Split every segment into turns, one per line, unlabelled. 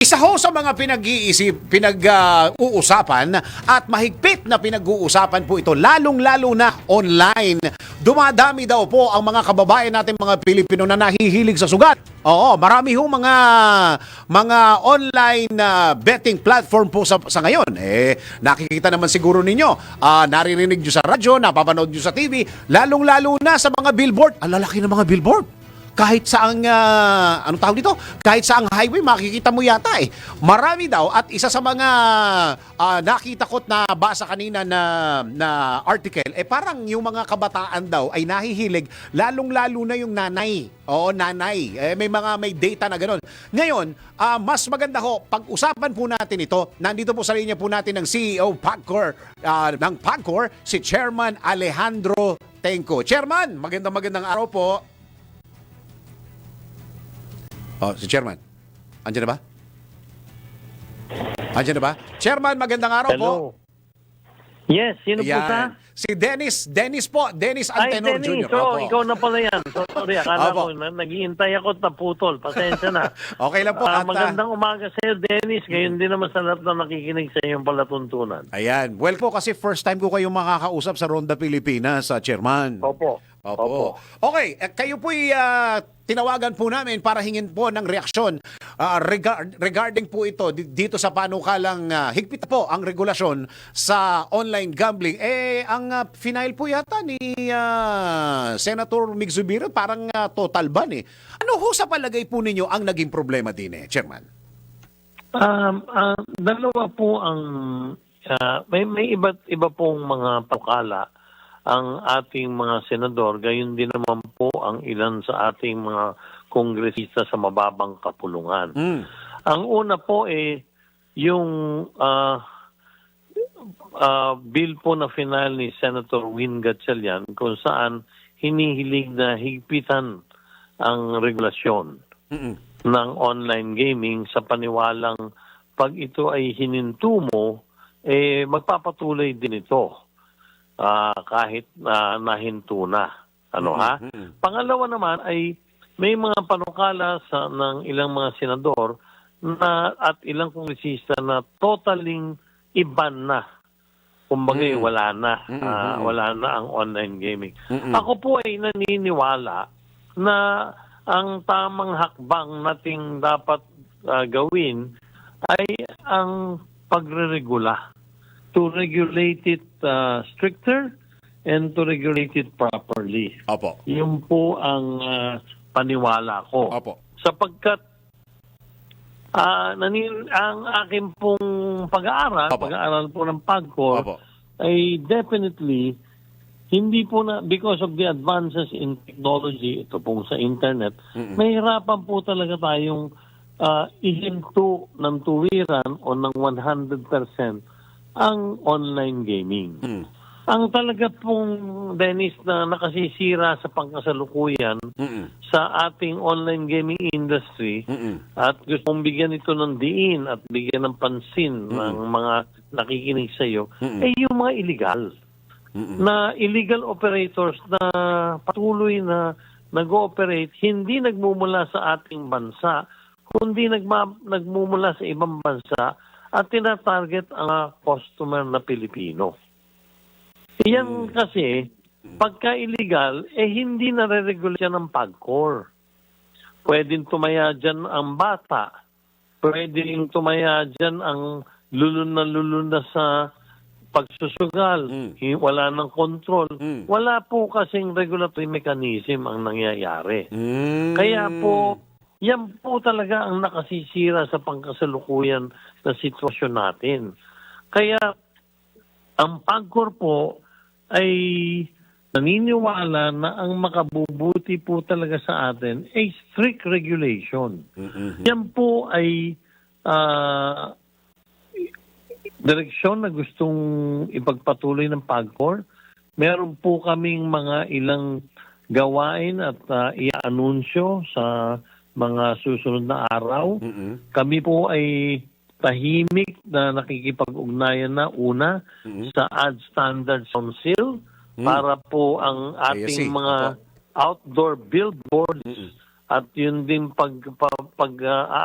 Isa ho sa mga pinag-iisip, pinag-uusapan at mahigpit na pinag-uusapan po ito, lalong-lalo na online. Dumadami daw po ang mga kababayan natin mga Pilipino na nahihilig sa sugat. Oo, marami ho mga mga online na betting platform po sa, sa ngayon. Eh, nakikita naman siguro ninyo, ah, naririnig nyo sa radyo, napapanood nyo sa TV, lalong-lalo na sa mga billboard. Ang lalaki ng mga billboard kahit saang uh, ano tawag dito? Kahit saang highway makikita mo yata eh. Marami daw at isa sa mga ah, nakita ko't na basa kanina na na article eh parang yung mga kabataan daw ay nahihilig lalong-lalo na yung nanay. Oo, nanay. Eh, may mga may data na ganun. Ngayon, ah, mas maganda ho pag-usapan po natin ito. Nandito po sa linya po natin ng CEO Pagcor ah, ng Pagcor si Chairman Alejandro Tenco. Chairman, magandang magandang araw po. Oh, si Chairman. Andiyan na ba? Andiyan na ba? Chairman, magandang araw po.
Hello. Yes, sino po sa?
Si Dennis, Dennis po, Dennis
Ay,
Antenor
Dennis,
Jr.
so,
Opo.
ikaw na pala yan. So, sorry, akala
Opo.
ko, na, naghihintay ako at naputol. Pasensya na.
Okay lang po.
Ah,
at, ah,
magandang umaga sa iyo, Dennis. Ngayon din naman sa lahat na nakikinig sa iyong palatuntunan.
Ayan. Well po, kasi first time ko kayong makakausap sa Ronda Pilipinas, sa Chairman.
Opo.
Opo. Okay, eh, kayo po'y ah, tinawagan po namin para hingin po ng reaksyon ah, regard- regarding po ito di- dito sa panukalang ah, higpit po ang regulasyon sa online gambling. Eh, ang uh, final po yata ni ah, Senator Mig Zubiro parang ah, total ban eh. Ano ho sa palagay po ninyo ang naging problema din eh, Chairman?
Um, ah, dalawa po ang ah, may may iba't iba pong mga pakala ang ating mga senador, gayon din naman po ang ilan sa ating mga kongresista sa mababang kapulungan.
Mm.
Ang una po eh yung ah, ah, bill po na final ni Senator Win Gatchalian kung saan hinihiling na higpitan ang regulasyon
Mm-mm.
ng online gaming sa paniwalang pag ito ay hininto mo, eh magpapatuloy din ito ah, kahit na nahinto na. Ano ha?
Mhm.
Pangalawa naman ay may mga panukala sa ng ilang mga senador na at ilang kongresista na totaling iban na. Kumbaga
Mm.
wala na.
Mm.
wala na ang online gaming.
Mm-mm.
Ako po ay naniniwala na ang tamang hakbang nating dapat ah, gawin ay ang pagre-regula to regulate it ah, stricter and to regulate it properly.
Opo.
Yun po ang ah, paniwala ko.
Opo.
Sapagkat ah nanin ang akin pong pag-aaral,
Opo.
pag-aaral po ng PAGCOR,
Opo.
ay definitely hindi po na because of the advances in technology ito pong sa internet
Mm-mm.
mahirapan po talaga tayong uh, ihinto ng tuwiran o ng 100% ang online gaming.
Mm.
Ang talaga pong Dennis na nakasisira sa pangkasalukuyan
Mm-mm.
sa ating online gaming industry
Mm-mm.
at gusto kong bigyan ito ng diin at bigyan ng pansin ng mga nakikinig sa iyo
Mm-mm.
ay yung mga illegal
Mm-mm.
na illegal operators na patuloy na nag-ooperate hindi nagmumula sa ating bansa kundi nagma- nagmumula sa ibang bansa at tinatarget ang customer na Pilipino. Yan kasi, pagka illegal, eh hindi nare-regulate ng PAGCOR. Pwedeng tumaya dyan ang bata. Pwedeng tumaya dyan ang lulun na lulun na sa pagsusugal.
Mm.
Wala ng control.
Mm.
Wala po kasing regulatory mechanism ang nangyayari.
Mm.
Kaya po, yan po talaga ang nakasisira sa pangkasalukuyan na sitwasyon natin. Kaya, ang PAGCOR po ay naniniwala na ang makabubuti po talaga sa atin ay strict regulation.
Mm-mm.
Yan po ay ah, direksyon na gustong ipagpatuloy ng PAGCOR. Meron po kaming mga ilang gawain at uh, i-anunsyo sa mga susunod na araw.
Mm-mm.
Kami po ay tahimik na nakikipag-ugnayan na una
Mhm.
sa Ad Standards Council
Mm.
para po ang ating mga outdoor billboards
Mm-mm.
at yun din pag pag, pag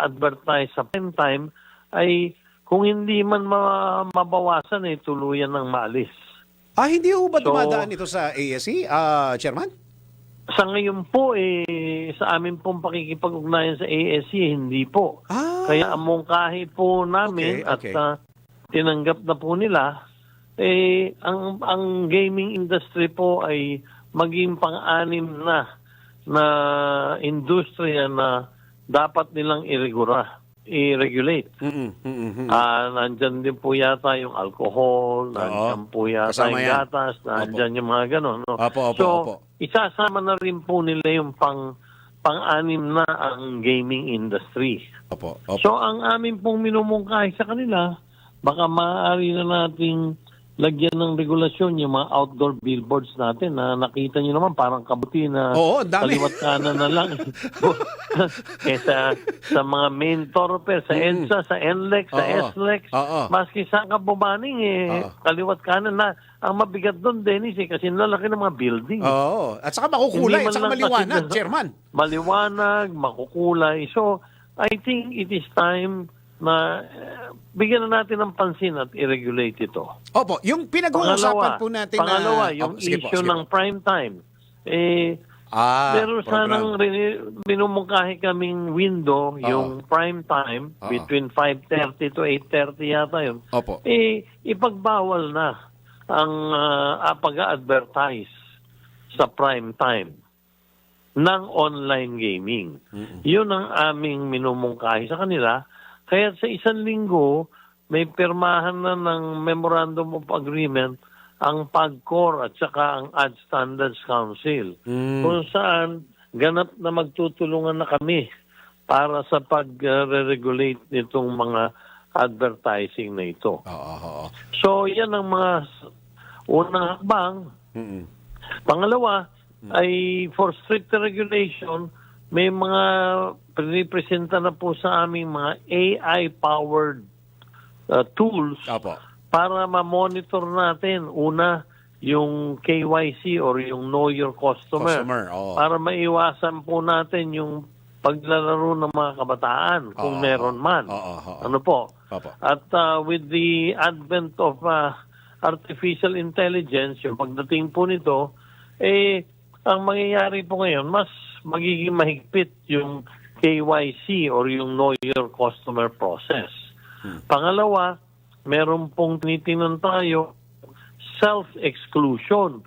advertise sa prime time ay kung hindi man ma- mabawasan eh tuluyan ng maalis.
Ah, hindi ho ba
So-
dumadaan ito sa ASE, ah, Chairman?
Sa ngayon po eh sa amin pong pakikipag-ugnayan sa ASC hindi po.
Ah,
Kaya ang mungkahi po namin
Okay, okay.
at ah, tinanggap na po nila eh ang ang gaming industry po ay maging pang-anim na na industriya na dapat nilang iregura, i-regulate.
mm-mm, mm-mm.
Ah, nandyan din po yata yung alcohol, nandyan po yata
Kasama
yung
yan.
gatas, nandyan yung mga ganon. No?
Opo, opo,
so,
opo.
isasama na rin po nila yung pang pang-anim na ang gaming industry.
Opo, opo.
So, ang amin pong minumungkahi sa kanila, baka maaari na nating lagyan ng regulasyon yung mga outdoor billboards natin na nakita nyo naman parang kabuti na
Oo, dami.
kaliwat kanan na lang. Kesa sa mga main thoroughfare, sa EDSA, sa NLEX, sa.
Oo.
SLEX,
Oo.
maski sa kabubaning eh,
Oo.
kaliwat kanan na. Ang mabigat doon, Dennis, eh, kasi lalaki ng mga building.
Oo. At saka makukulay,
Hindi
at saka
lang
maliwanag,
kasi-
Chairman.
Maliwanag, makukulay. So, I think it is time na eh, bigyan na natin ng pansin at i-regulate ito.
Opo, yung pinag-uusapan
Pangalawa,
po natin
pangalawa
na...
yung
Opo, sige po,
issue
sige
ng
po.
prime time. Eh,
Ah,
pero sanang rini- minumungkahi kaming window, yung prime time,
Oo.
between 5.30 to 8.30 yata yun.
Opo.
Eh, ipagbawal na ang ah, pag-advertise sa prime time ng online gaming. Yun ang aming minumungkahi sa kanila. Kaya sa isang linggo, may pirmahan na ng Memorandum of Agreement ang PAGCOR at saka ang Ad Standards Council
Mm.
kung saan ganap na magtutulungan na kami para sa pag-regulate nitong mga advertising na ito.
Oo, oo, oo.
So, yan ang mga unang hakbang.
Mm-mm.
Pangalawa, ay for stricter regulation, may mga pinipresenta na po sa aming mga AI-powered uh, tools
Opo.
para ma-monitor natin una yung KYC or yung Know Your Customer,
Customer, oo.
para maiwasan po natin yung paglalaro ng mga kabataan kung
Oo,
meron man.
oo, oo.
Ano po?
Opo.
At uh, with the advent of uh, artificial intelligence, yung pagdating po nito, eh, ang mangyayari po ngayon, mas magiging mahigpit yung KYC or yung Know Your Customer process. Pangalawa, meron pong tinitingnan tayo self-exclusion.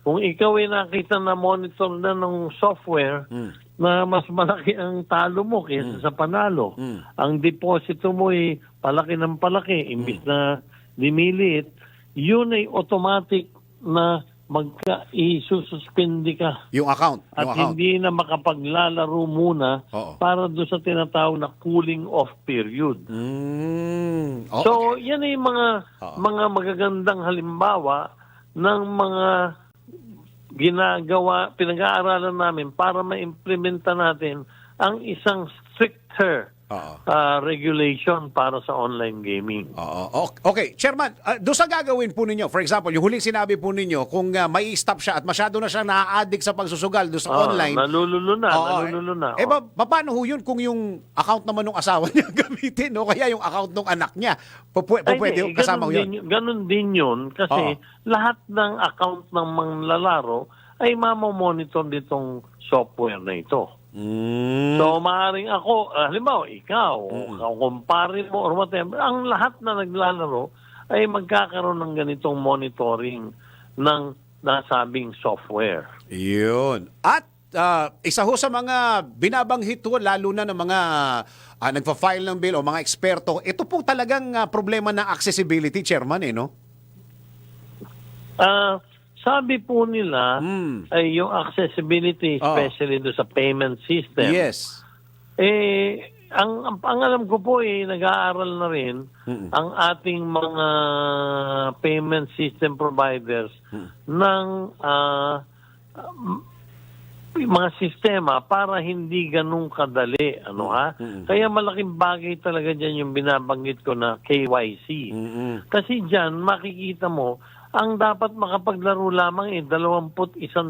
Kung ikaw ay nakita na monitor na ng software
Mm.
na mas malaki ang talo mo kaysa sa panalo,
Mm.
ang deposito mo ay palaki ng palaki, imbis na dimiliit, yun ay automatic na magka isususpindi ka
Yung account.
at
Yung account.
hindi na makapaglalaro muna
Oo.
para doon sa tinatawag na cooling off period.
Mm. Oo.
So, yan ay mga
Oo.
mga magagandang halimbawa ng mga ginagawa, pinag-aaralan namin para ma-implementa natin ang isang stricter
Oo.
uh, regulation para sa online gaming.
Oo. Okay, Chairman, uh, doon sa gagawin po ninyo, for example, yung huling sinabi po ninyo, kung uh, may stop siya at masyado na siya na-addict sa pagsusugal doon sa
Ah,
online.
Nalululo na,
Oo,
nalululo na.
Eh,
oh.
ba, ba- paano ho yun kung yung account naman ng asawa niya gamitin, no? Kaya yung account ng anak niya, po,
Ay, hindi,
kasama ho
ganun
yun.
Din, ganun din yun kasi
Oo.
lahat ng account ng mga lalaro ay mamamonitor ditong software na ito.
Mm.
So, maaaring ako, ah, halimbawa, ikaw, o kumpare mo or whatever, ang lahat na naglalaro ay magkakaroon ng ganitong monitoring ng nasabing software.
Yun. At ah, isa ho sa mga binabanghit ho, lalo na ng mga ah, nagfa-file ng bill o mga eksperto, ito po talagang ah, problema ng accessibility, Chairman, eh, no?
Ah, sabi po nila
Mm.
ay yung accessibility,
Oo.
especially do sa payment system.
Yes.
Eh, ang, ang, ang alam ko po eh, nag-aaral na rin
Mm-mm.
ang ating mga payment system providers ng ah, um, mga sistema para hindi ganun kadali. Ano ha?
Mm-mm.
Kaya malaking bagay talaga dyan yung binabanggit ko na KYC.
Mm-mm.
Kasi dyan, makikita mo, ang dapat makapaglaro lamang ay 21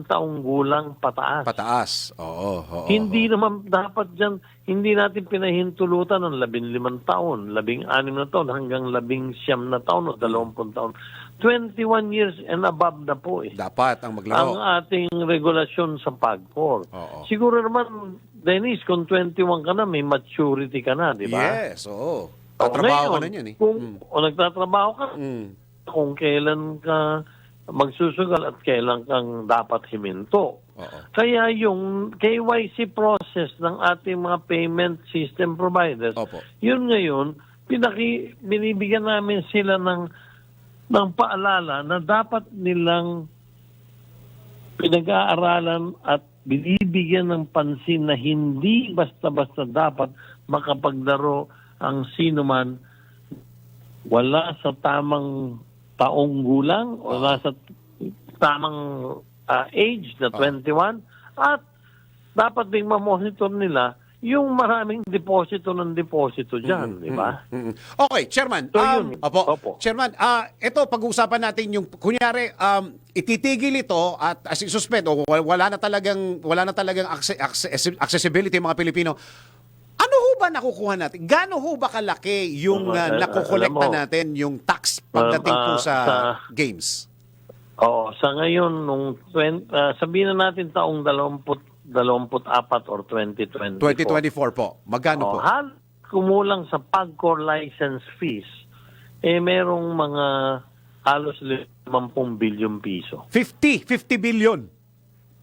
taong gulang pataas.
Pataas. Oo. oo
Hindi
oo.
naman dapat dyan, hindi natin pinahintulutan ng 15 taon, 16 na taon hanggang 19 na taon o 20 taon. 21 years and above na po eh.
Dapat ang
Ang
maglaro.
ating regulasyon sa PAGCOR.
Oo.
Siguro naman, Dennis, kung 21 ka na, may maturity ka na, di ba?
Yes, oo. Tatrabaho ka na yan eh.
Kung
Mm.
o nagtatrabaho ka,
Mm.
Kung kailan ka magsusugal at kailan kang dapat himinto.
Oo.
Kaya yung KYC process ng ating mga payment system providers,
Opo.
yun ngayon, pinaki, binibigyan namin sila ng, ng paalala na dapat nilang pinag-aaralan at binibigyan ng pansin na hindi basta-basta dapat makapaglaro ang sino man wala sa tamang taong gulang o wala sa tamang ah, age na 21 at dapat ding mamonitor nila yung maraming deposito ng deposito dyan, di ba?
Mm-mm. Okay, Chairman.
So,
um,
yun.
opo,
Opo.
Chairman, ah ito pag-uusapan natin yung kunyari um, ititigil ito at as suspend o wa- wala na talagang wala na talagang acce- acce- accessibility mga Pilipino. Ba nakukuha natin? Gaano ho ba kalaki yung
Uh,
uh,
uh,
nakukolekta
mo,
natin yung tax pagdating
um,
po
ah,
sa, games?
Oo, sa ngayon, nung 20, ah, sabihin na natin taong 20, 24 or 2024.
2024 po. Magkano
Oh,
po?
hal kumulang sa PAGCOR license fees, eh merong mga halos 50 billion piso.
50, 50 billion.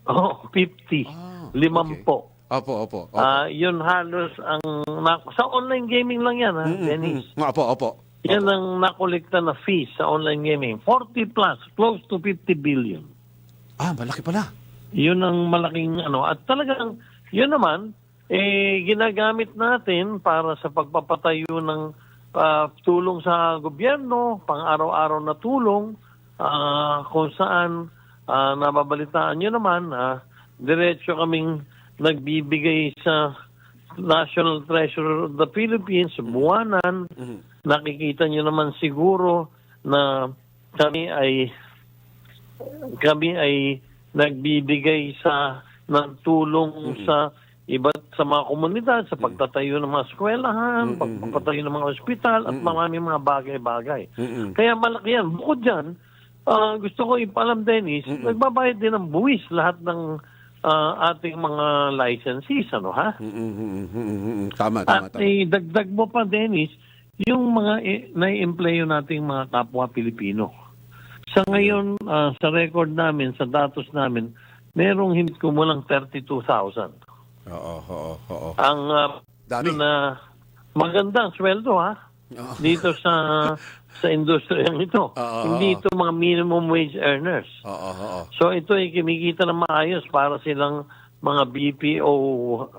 Oh, 50.
Ah,
Limampo.
Opo, opo. opo.
Ah, yun halos ang na, sa online gaming lang yan ha, Dennis.
Mm, Opo, opo.
Yan ang nakolekta na fees sa online gaming. 40 plus, close to 50 billion.
Ah, malaki pala.
Yun ang malaking ano. At talagang, yun naman, eh, ginagamit natin para sa pagpapatayo ng ah, tulong sa gobyerno, pang-araw-araw na tulong, ah, kung saan ah, nababalitaan nyo naman, ah, diretso kaming nagbibigay sa National Treasurer of the Philippines, buwanan. Nakikita nyo naman siguro na kami ay kami ay nagbibigay sa ng tulong sa iba't sa mga komunidad sa pagtatayo ng mga eskwelahan, pagpapatayo ng mga ospital at maraming mga bagay-bagay.
Mm-mm.
Kaya malaki yan. Bukod dyan, ah, gusto ko ipalam, Dennis, nagbabayad din ng buwis lahat ng ah, ating mga licensees, ano ha?
Mm, mm, mm, mm, mm. Tama, tama,
At
tama.
idagdag mo pa, Dennis, yung mga i- nai-employo nating mga kapwa Pilipino. Sa ngayon, ah, sa record namin, sa datos namin, merong hindi kumulang 32,000.
Oo, oo, oo.
Ang ah,
Dami.
na magandang sweldo ha
Oo.
dito sa sa industriyang ito.
Oo,
Hindi ito mga minimum wage earners.
Oo.
So ito ay kumikita ng maayos para silang mga BPO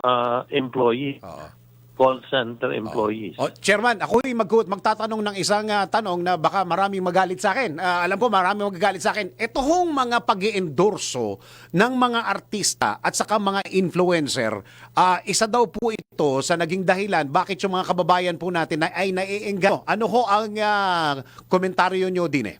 ah, employee,
Oo.
Call center employees.
Oh, Chairman, ako mag magtatanong ng isang ah, tanong na baka maraming magalit sa akin. Ah, alam ko maraming magagalit sa akin. Ito hong mga pag endorso ng mga artista at saka mga influencer, ah, isa daw po ito sa naging dahilan bakit yung mga kababayan po natin na, ay naiengganyo. Ano ho ang ah, komentaryo nyo din eh?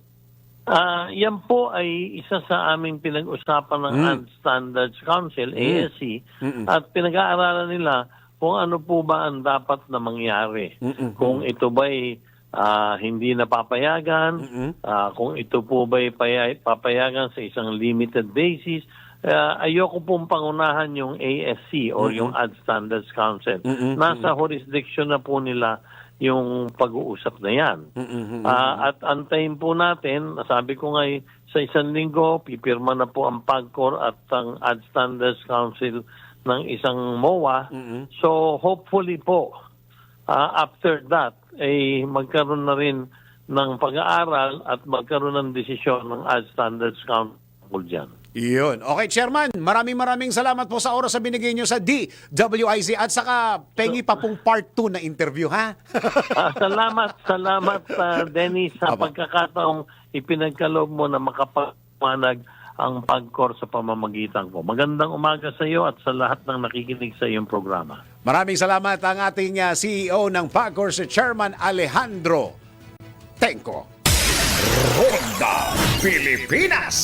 Ah, yan po ay isa sa aming pinag-usapan ng
Mm.
Ad Standards Council, ASC,
Mm-mm.
at pinag-aaralan nila kung ano po ba ang dapat na mangyari.
Mm-mm.
Kung ito ba'y ah, hindi na papayagan,
Mm-mm.
ah, kung ito po ba'y paya- papayagan sa isang limited basis, ah, ayoko pong pangunahan yung ASC or yung Ad Standards Council.
Mm-mm.
Nasa jurisdiction na po nila yung pag-uusap na yan.
Mm-mm.
Ah, at antayin po natin, sabi ko nga eh, sa isang linggo, pipirma na po ang PAGCOR at ang Ad Standards Council ng isang MOA.
Mm-mm.
So hopefully po, ah, after that, ay magkaroon na rin ng pag-aaral at magkaroon ng desisyon ng Ad Standards Council dyan.
Yun. Okay, Chairman, maraming maraming salamat po sa oras na binigay nyo sa DWIC at saka pengi pa pong part 2 na interview, ha?
Ah, salamat, salamat ah, Dennis sa
Apo.
pagkakataong ipinagkaloob mo na makapamanag ang pagkor sa pamamagitan ko. Magandang umaga sa iyo at sa lahat ng nakikinig sa iyong programa.
Maraming salamat ang ating uh, CEO ng PAGCOR, si Chairman Alejandro Tenco.
Ronda
Pilipinas.